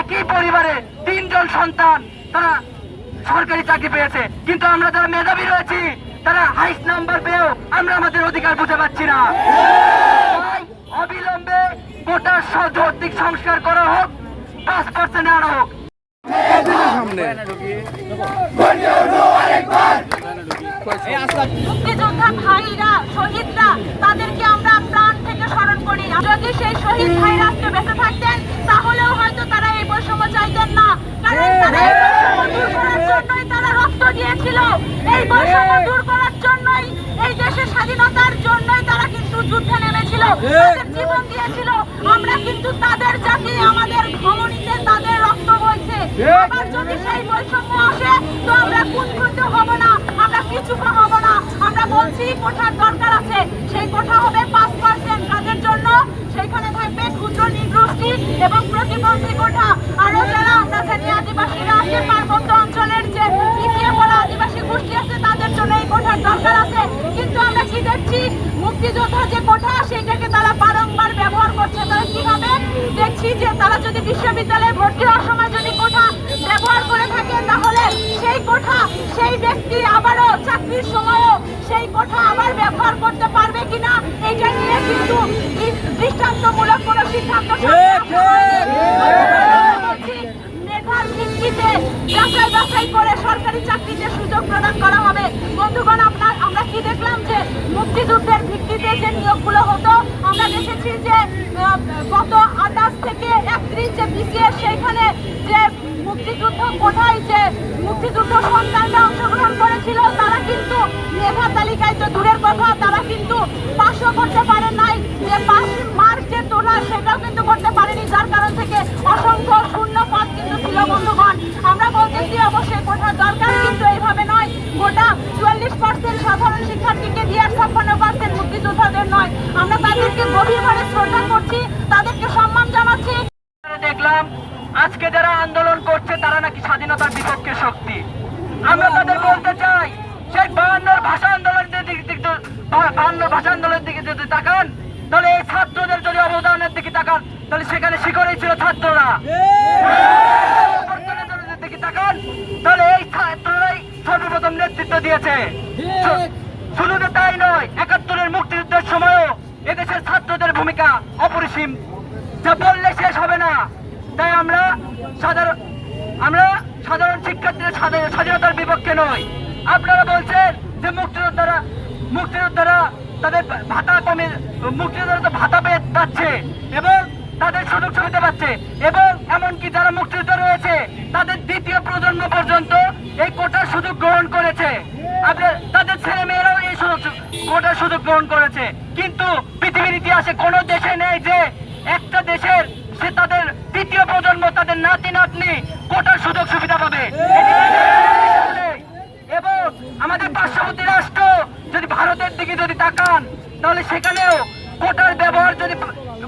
একই পরিবারে তিনজন সন্তান। তারা সরকারি চাকরি পেয়েছে কিন্তু আমরা যারা মেধাবী রয়েছি তারা হাইস্ট নাম্বার পেয়েও আমরা আমাদের অধিকার বুঝে পাচ্ছি না। অবিলম্বে কোটার যৌক্তিক সংস্কার করা হোক পাঁচ পার্সেন্ট আনা হোক। মুক্তিযোদ্ধা ভাইরা শহীদরা তাদেরকে আমরা প্রাণ থেকে স্মরণ করি যদি সেই শহীদ ভাইরা আজকে বেঁচে থাকতেন তাহলেও হয়তো তারা এই বৈষম্য চাইতেন না কারণ তারা এই বৈষম্য দূর করার জন্যই তারা দিয়েছিল। এই বৈষম্য দূর করার জন্যই, এই দেশের স্বাধীনতার জন্যই তারা কিন্তু যুদ্ধে নেমেছিল, তাদের জীবন দিয়েছিল। আমরা কিন্তু তাদের জাতি, আমাদের ধমনীতে তাদের রক্ত বইছে। আবার যদি সেই বৈষম্য আসে, তো আমরা কুণ্ঠিত হব না, আমরা পিছু হব না। আমরা বলছি, কোঠার দরকার আছে। সেই কোঠা হবে পাঁচ পার্সেন্ট কাজের জন্য। সেখানে থাকবে ক্ষুদ্র নিগোষ্ঠী এবং প্রতিবন্ধী কোঠা আরও যারা আমরা জানি আদিবাসীরা আছে পার্বত্য অঞ্চলের যে পিছিয়ে পড়া আদিবাসী গোষ্ঠী আছে তাদের জন্য এই কোঠার দরকার আছে কিন্তু আমরা কি দেখছি মুক্তিযোদ্ধা যে কোঠা সেটাকে তারা বারংবার ব্যবহার করছে। তারা কীভাবে? দেখছি যে তারা যদি বিশ্ববিদ্যালয়ে ভর্তি হওয়ার সময় যদি কোঠা ব্যবহার করে থাকে তাহলে সেই কোঠা সেই ব্যক্তি আবারও চাকরির সময়ও সেই কোঠা আবার ব্যবহার করতে পারবে কিনা এটা নিয়ে কিন্তু দৃষ্টান্তমূলক কোনো সিদ্ধান্ত যাচাই বাছাই করে সরকারি চাকরিতে সুযোগ প্রদান করা হবে। বন্ধুগণ, আপনার আমরা কি দেখলাম যে মুক্তিযুদ্ধের ভিত্তিতে যে নিয়োগগুলো হতো, আমরা দেখেছি যে গত আঠাশ থেকে একত্রিশ যে বিসিএস সেইখানে যে মুক্তিযুদ্ধ কোথায় যে মুক্তিযুদ্ধ সন্তানরা অংশগ্রহণ করেছিল, তারা কিন্তু মেধা তালিকায় তো দূরের কথা, তারা কিন্তু পাশও করতে পারে নাই যে পাস মার্ক যে তোলা সেটাও কিন্তু করতে পারেনি যার কারণ থেকে অসংখ্য শূন্য পদ কিন্তু ছিল বন্ধুগণ আমরা বলতেছি অবশ্যই কোঠার দরকার কিন্তু এইভাবে নয় গোটা চুয়াল্লিশ পার্সেন্ট সাধারণ শিক্ষার্থীকে দিয়ে ছাপ্পান্ন পার্সেন্ট মুক্তিযোদ্ধাদের নয়। আমরা তাদেরকে গভীরভাবে শ্রদ্ধা করছি তাদেরকে সম্মান জানাচ্ছি। দেখলাম আজকে যারা আন্দোলন করছে তারা নাকি স্বাধীনতার বিপক্ষে শক্তি। আমরা তাদের বলতে চাই সেই বায়ান্নর ভাষা আন্দোলনের দিকে দিকে বায়ান্নর ভাষা আন্দোলনের দিকে যদি তাকান তাহলে এই ছাত্রদের যদি অবদানের দিকে তাকান তাহলে সেখানে শিখরেই ছিল ছাত্ররা। দিকে তাকান তাহলে এই ছাত্ররাই সর্বপ্রথম নেতৃত্ব দিয়েছে। শুধু তাই নয়, একাত্তরের মুক্তিযুদ্ধের সময়ও এদেশের ছাত্রদের ভূমিকা অপরিসীম। যা বললে শেষ হবে না। তাই আমরা সাধারণ আমরা সাধারণ শিক্ষার্থীদের স্বাধীনতার বিপক্ষে নই। আপনারা বলছেন যে মুক্তিযোদ্ধারা মুক্তিযোদ্ধারা তাদের ভাতা কমে মুক্তিযোদ্ধারা তো ভাতা পেয়ে যাচ্ছে এবং তাদের সুযোগ সুবিধা পাচ্ছে এবং এমনকি যারা মুক্তিযোদ্ধা রয়েছে, তাদের দ্বিতীয় প্রজন্ম পর্যন্ত এই কোটার সুযোগ গ্রহণ করেছে। আপনার তাদের ছেলে মেয়েরাও এই সুযোগ কোটার সুযোগ গ্রহণ করেছে। কিন্তু পৃথিবীর ইতিহাসে কোনো দেশে নেই যে একটা দেশের সে তাদের দ্বিতীয় প্রজন্ম, তাদের নাতি নাতনি কোটার সুযোগ সুবিধা পাবে। এবং আমাদের পার্শ্ববর্তী রাষ্ট্র যদি ভারতের দিকে যদি তাকান, তাহলে সেখানেও কোটার ব্যবহার যদি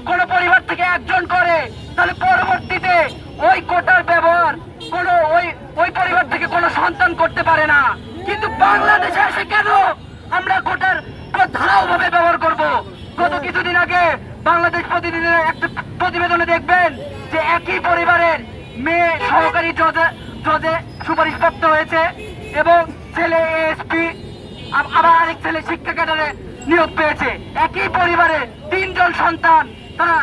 কোনো পরিবার থেকে একজন করে, তাহলে পরবর্তীতে ওই কোটার ব্যবহার কোনো ওই ওই পরিবার থেকে কোনো সন্তান করতে পারে না। কিন্তু বাংলাদেশে এসে কেন আমরা কোটার ধারাওভাবে ব্যবহার করব। গত কিছুদিন আগে বাংলাদেশ প্রতিদিনের একটা প্রতিবেদনে দেখবেন যে একই পরিবারের মেয়ে সহকারী জজে জজে সুপারিশপ্রাপ্ত হয়েছে এবং ছেলে এসপি আবার আরেক ছেলে শিক্ষা ক্যাডারে নিয়োগ পেয়েছে। একই পরিবারে তিনজন সন্তান তারা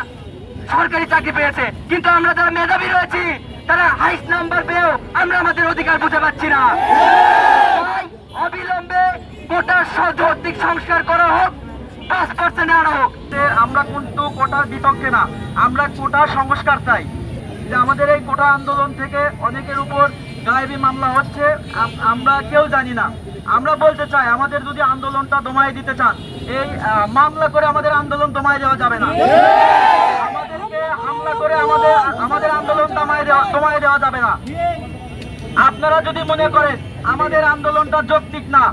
সরকারি চাকরি পেয়েছে। কিন্তু আমরা যারা মেধাবী রয়েছি, তারা হাইস্ট নাম্বার পেয়েও আমরা আমাদের অধিকার বুঝে পাচ্ছি না। অবিলম্বে কোটার যৌক্তিক সংস্কার করা হোক। পাঁচ পার্সেন্ট আনা হোক আমরা কিন্তু কোটার বিপক্ষে না। আমরা কোটার সংস্কার চাই। যে আমাদের এই কোটা আন্দোলন থেকে অনেকের উপর গায়েবী মামলা হচ্ছে আমরা কেউ জানি না। আমরা বলতে চাই, আমাদের যদি আন্দোলনটা দমায় দিতে চান, এই মামলা করে আমাদের আন্দোলন দমায় দেওয়া যাবে না। আমাদেরকে হামলা করে আমাদের আমাদের আন্দোলন দেওয়া, দমায় দেওয়া যাবে না। আপনারা যদি মনে করেন, আমাদের আন্দোলনটা যৌক্তিক না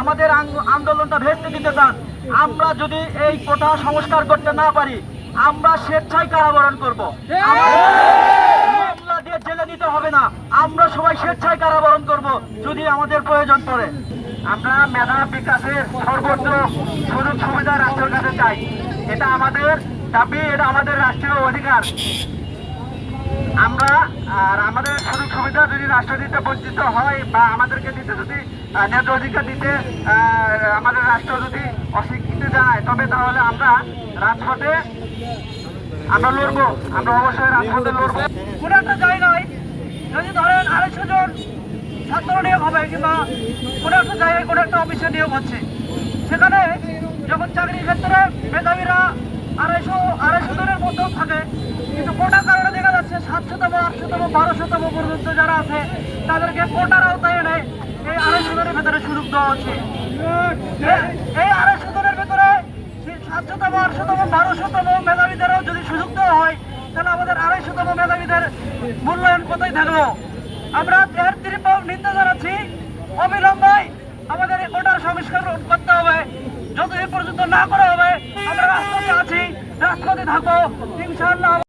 আমাদের আন্দোলনটা ভেস্তে দিতে চান। আমরা যদি এই কোটা সংস্কার করতে না পারি, আমরা স্বেচ্ছায় কারাবরণ করব। জেলে দিতে হবে না। আমরা সবাই স্বেচ্ছায় কারাবরণ করব, যদি আমাদের প্রয়োজন পড়ে। আমরা মেধা বিকাশের সর্বোচ্চ সুযোগ সুবিধা রাষ্ট্রের কাছে চাই। এটা আমাদের দাবি, এটা আমাদের রাষ্ট্রীয় অধিকার। আমরা, আর আমাদের সুযোগ সুবিধা যদি রাষ্ট্র দিতে বঞ্চিত হয়, বা আমাদেরকে দিতে যদি ন্যায্য অধিকার দিতে আমাদের রাষ্ট্র যদি অস্বীকৃতি জানায় তবে তাহলে আমরা রাজপথে, আমরা লড়বো, আমরা অবশ্যই রাজপথে লড়বো। কোনো একটা জায়গায় যদি ধরেন আড়াইশো জন ছাত্র নিয়োগ হবে, কিংবা কোনো একটা জায়গায় কোনো একটা অফিসে নিয়োগ হচ্ছে, সেখানে যখন চাকরির ক্ষেত্রে মেধাবীরা আড়াইশো আড়াইশো জনের মধ্যেও থাকে। কিন্তু কোটা কারণে দেখা যাচ্ছে সাতশোতম, আটশোতম, বারোশোতম পর্যন্ত যারা আছে, তাদেরকে কোটার আওতায় এনে এই আড়াইশো জনের ভেতরে সুযোগ দেওয়া হচ্ছে। এই আড়াইশো জনের ভেতরে সাতশোতম, আটশোতম, বারোশোতম মেধাবীদেরও যদি সুযোগ দেওয়া হয়, তাহলে আমাদের আড়াইশোতম মেধাবীদের মূল্যায়ন কোথায় থাকল? আমরা এর তীব্র নিন্দা জানাচ্ছি। অবিলম্বে আমাদের এই কোটার সংস্কার করতে হবে। যত এ পর্যন্ত না করা হবে আমরা রাজপথে আছি। রাজপথে থাকব ইনশাআল্লাহ।